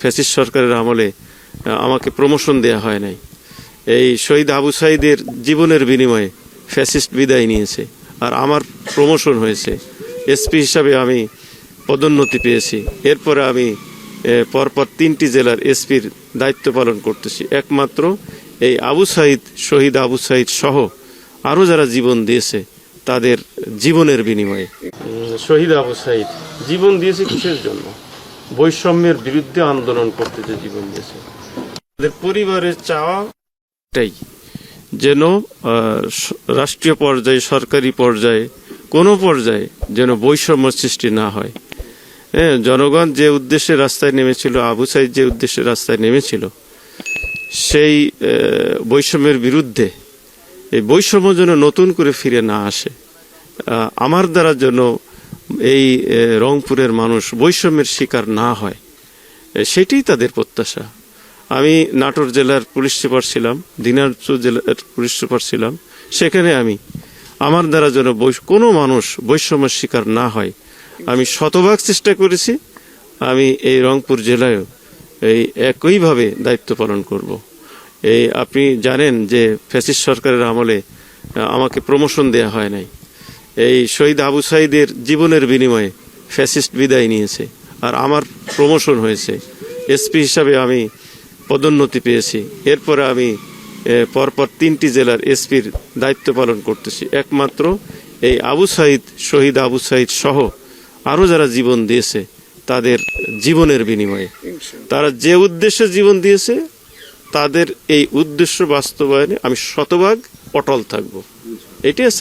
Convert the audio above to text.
Fascist সরকারের আমলে আমাকে প্রমোশন দেয়া হয় নাই। এই শহীদ আবু সাইদের জীবনের বিনিময়ে ফ্যাসিস্ট বিদায় নিয়েছে আর আমার প্রমোশন হয়েছে। এসপি হিসাবে আমি পদোন্নতি পেয়েছি। এরপরে আমি পরপর তিনটি জেলার এসপির দায়িত্ব পালন করতেছি। একমাত্র এই আবু সাইদ, শহীদ আবু সাইদ সহ আরও যারা জীবন দিয়েছে, তাদের জীবনের বিনিময়ে। শহীদ আবু সাইদ, জীবন দিয়েছে কিসের জন্য? বৈষম্যের বিরুদ্ধে আন্দোলন করতে যে জীবন দিয়েছে। তাদের পরিবারের চাওয়াটাই যেন রাষ্ট্রীয় পর্যায়ে, সরকারি পর্যায়ে, কোনো পর্যায়ে যেন বৈষম্য সৃষ্টি না হয়। হ্যাঁ জনগণ যে উদ্দেশ্যে রাস্তায় নেমেছিল, আবু সাইদ যে উদ্দেশ্যে রাস্তায় নেমেছিল, সেই বৈষম্যের বিরুদ্ধে, এই বৈষম্য যেন নতুন করে ফিরে না আসে। আমার দ্বারা যেন এই রংপুরের মানুষ বৈষম্যের শিকার না হয় সেটাই তাদের প্রত্যাশা। আমি নাটোর জেলার পুলিশ সুপার ছিলাম, দিনাজপুর জেলার পুলিশ সুপার ছিলাম, সেখানে আমি, আমার দ্বারা যেন কোনো মানুষ বৈষম্যের শিকার না হয়, আমি শতভাগ চেষ্টা করেছি, আমি এই রংপুর জেলায়ও এই একইভাবে দায়িত্ব পালন করব। এই আপনি জানেন যে ফ্যাসিস সরকারের আমলে আমাকে প্রমোশন দেয়া হয় নাই। এই শহীদ আবু সাইদের জীবনের বিনিময়ে ফ্যাসিস্ট বিদায় নিয়েছে। আর আমার প্রমোশন হয়েছে। এসপি হিসাবে আমি পদোন্নতি পেয়েছি। এরপরে আমি পরপর তিনটি জেলার এসপির দায়িত্ব পালন করতেছি। একমাত্র এই আবু সাইদ শহীদ আবু সাইদ সহ আরও যারা জীবন দিয়েছে তাদের জীবনের বিনিময়ে। তারা যে উদ্দেশ্যে জীবন দিয়েছে তাদের এই উদ্দেশ্য বাস্তবায়নে আমি শতভাগ অটল থাকব। এটি আছে